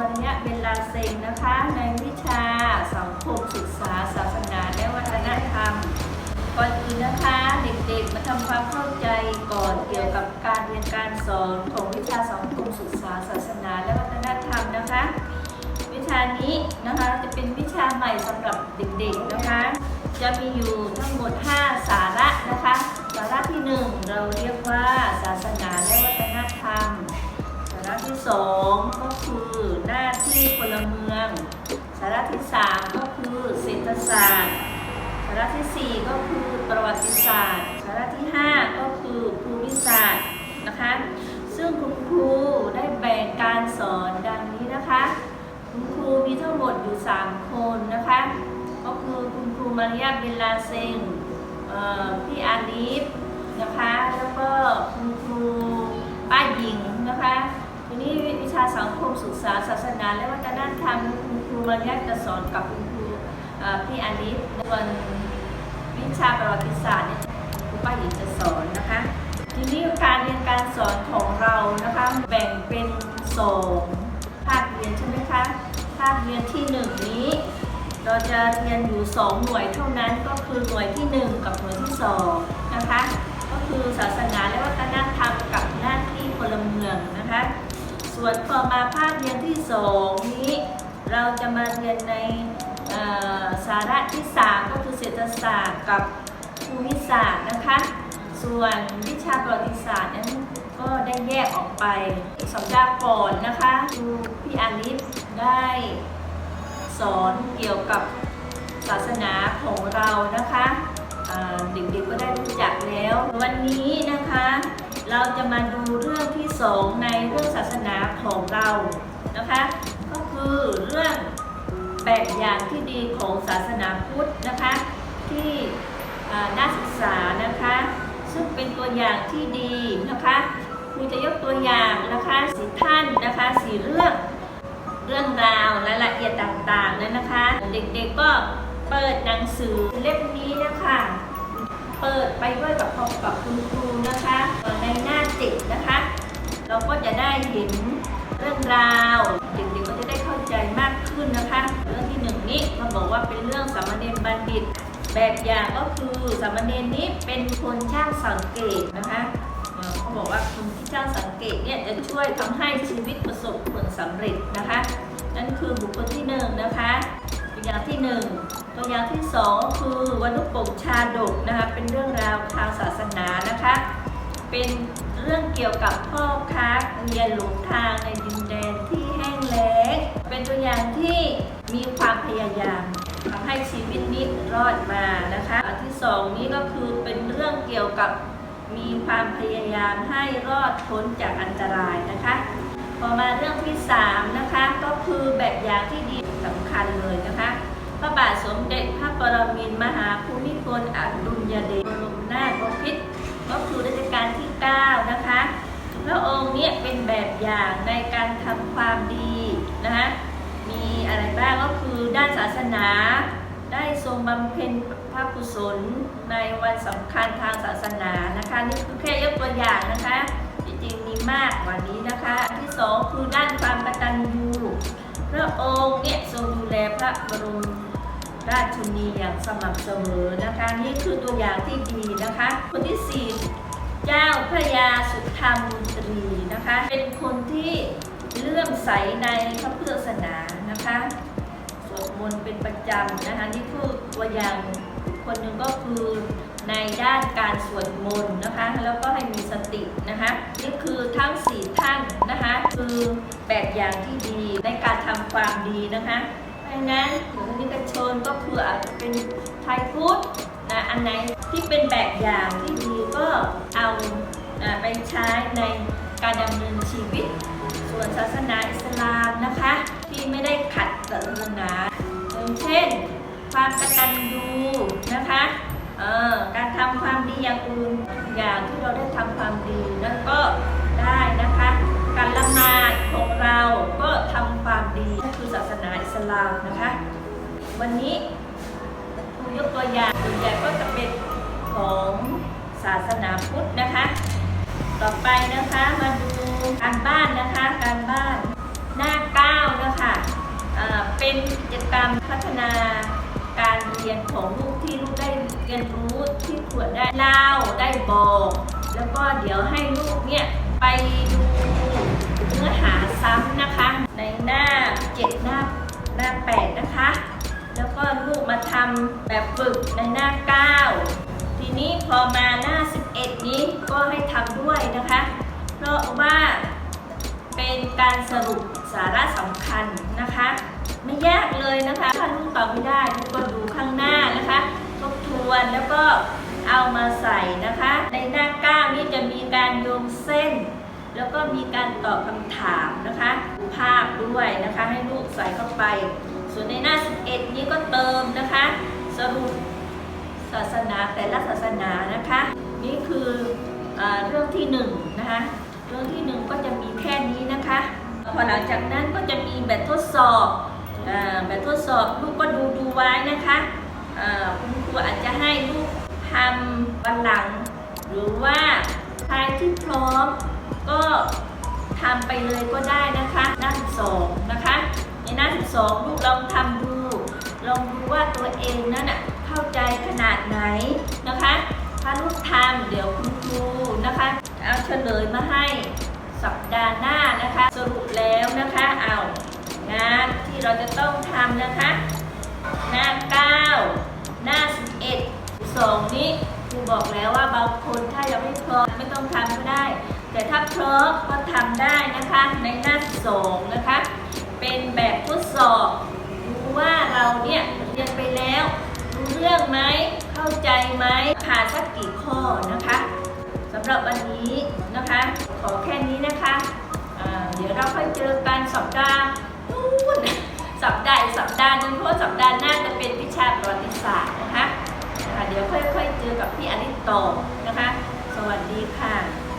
มาริยะเบลลาเซงนะคะ ในวิชาสังคมศึกษาศาสนาและวัฒนธรรม ก่อนอื่นนะคะเด็กๆมาทำความเข้าใจก่อนเกี่ยวกับการเรียนการสอนของวิชาสังคมศึกษาศาสนาและวัฒนธรรมนะคะ วิชานี้นะคะจะเป็นวิชาใหม่สำหรับเด็กๆนะคะ จะมีอยู่ทั้งหมด 5 สาระนะคะ สาระที่ 1 เราเรียกว่าศาสนาและวัฒนธรรม สาระที่2ก็คือหน้าที่พลเมือง สาระที่3ก็คือเศรษฐศาสตร์ สาระที่4ก็คือประวัติศาสตร์ สาระที่5ก็คือภูมิศาสตร์นะคะ ซึ่งคุณครูได้แบ่งการสอนดังนี้นะคะ คุณครูมีทั้งหมดอยู่3คนนะคะ ก็คือคุณครูมาริยาเบลลาเซงพี่อาลีฟนะคะ แล้วก็คุณครูป้าหญิงนะคะ ทีนี้วิชาสังคมศึกษาศาสนา และวัฒนธรรมคุณครูมารยาจะสอนกับคุณครูพี่อาลีฟส่วนวิชาประวัติศาสตร์เนี่ยครูป้าหญิงจะสอนนะคะ ทีนี้การเรียนการสอนของเรานะคะแบ่งเป็นสองภาคเรียนใช่ไหมคะภาคเรียนที่หนึ่งนี้ เราจะเรียนอยู่2หน่วยเท่านั้นก็คือหน่วยที่1กับหน่วยที่2นะคะ ก็คือศาสนาและวัฒนธรรมกับหน้าที่พลเมืองนะคะ ส่วนพอมาภาคเรียนที่2นี้ เราจะมาเรียนในสาระที่3ก็คือเศรษฐศาสตร์กับภูมิศาสตร์นะคะ ส่วนวิชาประวัติศาสตร์นั้นก็ได้แยกออกไปสัปดาห์ก่อนนะคะครูพี่อาลิฟได้สอนเกี่ยวกับศาสนาของเรานะคะเด็กๆก็ได้รู้จักแล้ว วันนี้นะคะ เราจะมาดูเรื่องที่สองในเรื่องศาสนาของเรานะคะ ก็คือเรื่องแบบอย่างที่ดีของศาสนาพุทธนะคะ ที่น่าศึกษานะคะ ซึ่งเป็นตัวอย่างที่ดีนะคะครูจะยกตัวอย่างนะคะสีท่านนะคะสีเรื่องเรื่องราวรายละเอียดต่างๆนั้นนะคะ เด็กๆก็เปิดหนังสือเล่มนี้นะคะ เปิดไปด้วยกับพร้อมกับคุณครูนะคะในหน้าเจ็ดนะคะ เราก็จะได้เห็นเรื่องราวเด็กๆก็จะได้เข้าใจมากขึ้นนะคะ เรื่องที่หนึ่งนี้เขาบอกว่าเป็นเรื่องสามเณรบัณฑิต แบบอย่างก็คือสามเณรนี้เป็นคนช่างสังเกตนะคะเขาบอกว่าคนที่ช่างสังเกตเนี่ยจะช่วยทำให้ชีวิตประสบผลสำเร็จนะคะนั่นคือบุคคลที่หนึ่งนะคะ ตัวอย่างที่หนึ่งตัวอย่างที่สองคือวันุปกชาดกนะคะเป็นเรื่องราวทางศาสนานะคะ เป็นเรื่องเกี่ยวกับพ่อค้าเรียนหลงทางในดินแดนที่แห้งแล้งเป็นตัวอย่างที่มีความพยายามทำให้ชีวิตนี้รอดมานะคะ อันที่สองนี้ก็คือเป็นเรื่องเกี่ยวกับมีความพยายามให้รอดพ้นจากอันตรายนะคะ พอมาเรื่องที่สามนะคะก็คือแบบอย่างที่ดีสำคัญเลยนะคะ พระบาทสมเด็จพระปรมินทรมหาภูมิพลอดุลยเดชบรมนาถบพิตรก็คือรัชกาลที่ 9 นะคะพระองค์เนี่ยเป็นแบบอย่างในการทำความดีนะคะมีอะไรบ้างก็คือด้านศาสนาได้ทรงบำเพ็ญพระกุศลในวันสำคัญทางศาสนานะคะ นี่คือแค่ยกตัวอย่างนะคะ มากกว่านี้นะคะอันที่สองคือด้านความกตัญญูพระองค์เนี่ยทรงดูแลพระบรมราชชนีอย่างสม่ำเสมอนะคะนี่คือตัวอย่างที่ดีนะคะ คนที่สี่เจ้าพระยาสุธรรมตรีนะคะ เป็นคนที่เลื่อมใสในพระพุทธศาสนานะคะสวดมนต์เป็นประจำนะคะนี่คือตัวอย่างคนหนึ่งก็คือ ในด้านการสวดมนต์นะคะแล้วก็ให้มีสตินะคะนี่คือทั้งสี่ท่านนะคะคือแบบอย่างที่ดีในการทำความดีนะคะเพราะฉะนั้นหรือนิกชนก็คืออาจจะเป็นไทยพุทธนะอันไหนที่เป็นแบบอย่างที่ดีก็เอาอไปใช้ในการดำเนินชีวิต ส่วนศาสนาอิสลามนะคะ ที่ไม่ได้ขัดศาสนาอย่างเช่น ความกตัญญูนะคะ อย่างอื่นอย่างที่เราได้ทำความดีนั้นก็ได้นะคะ การละหมาดของเราก็ทำความดีนั่นคือศาสนาอิสลามนะคะ วันนี้ครูยกตัวอย่างส่วนใหญ่ก็จะเป็นของศาสนาพุทธนะคะ ต่อไปนะคะมาดูการบ้านนะคะการบ้านหน้าเก้า9นะคะอ่าเป็นกิจกรรมพัฒนา การเรียนของลูกที่ลูกได้เรียนรู้ที่ควรได้เล่าได้บอก แล้วก็เดี๋ยวให้ลูกเนี่ยไปดูเนื้อหาซ้ำนะคะ ในหน้า 7 หน้าหน้า 8 นะคะ แล้วก็ลูกมาทำแบบฝึกในหน้า 9 ทีนี้พอมาหน้า 11 นี้ก็ให้ทำด้วยนะคะ เพราะว่าเป็นการสรุปสาระสำคัญนะคะ ไม่ยากเลยนะคะ ถ้าลูกตอบไม่ได้ข้างหน้านะคะ ทบทวนแล้ว ก็เอามาใส่นะคะ ในหน้า9นี้จะมีการโยงเส้น แล้วก็มีการตอบคำถามนะคะดูภาพด้วยนะคะ ให้ลูกใส่เข้าไป ส่วนในหน้า 11 นี้ก็เติมนะคะ สรุปศาสนาแต่ละศาสนานะคะ นี่คืออเรื่องที่หนึ่งนะคะเรื่องที่หนึ่งก็จะมีแค่นี้นะคะ พอหลังจากนั้นก็จะมีแบบทดสอบอแบบทดสอบลูกก็ดูดูไว้นะคะ คุณครูอาจจะให้ลูกทำวันหลัง หรือว่าใครที่พร้อมก็ทำไปเลยก็ได้นะคะ หน้า 12 นะคะ ในหน้า 12 ลูกลองทำดู ลองดูว่าตัวเองนั้นน่ะเข้าใจขนาดไหนนะคะ ถ้าลูกทำเดี๋ยวคุณครูนะคะ เอาเฉลยมาให้สัปดาห์หน้านะคะ สรุปแล้วนะคะ เอางานที่เราจะต้องทำนะคะ หน้า 9 หน้า 11 2 นี้ครูบอกแล้วว่าบางคนถ้ายังไม่พร้อมไม่ต้องทำก็ได้ แต่ถ้าพร้อมก็ทำได้นะคะในหน้า 2 นะคะ เป็นแบบทดสอบดูว่าเราเนี่ยเรียนไปแล้วรู้เรื่องไหมเข้าใจไหมผ่านสักกี่ข้อนะคะสำหรับวันนี้นะคะ ขอแค่นี้นะคะเดี๋ยวเราค่อยเจอกันสัปดาห์นู้นสัป ดาห์หนึ่งเพราะสัปดาห์หน้าจะเป็นวิชาประวัติศาสตร์นะคะเดี๋ยวค่อยๆเจอกับพี่อริตต่อนะคะ สวัสดีค่ะ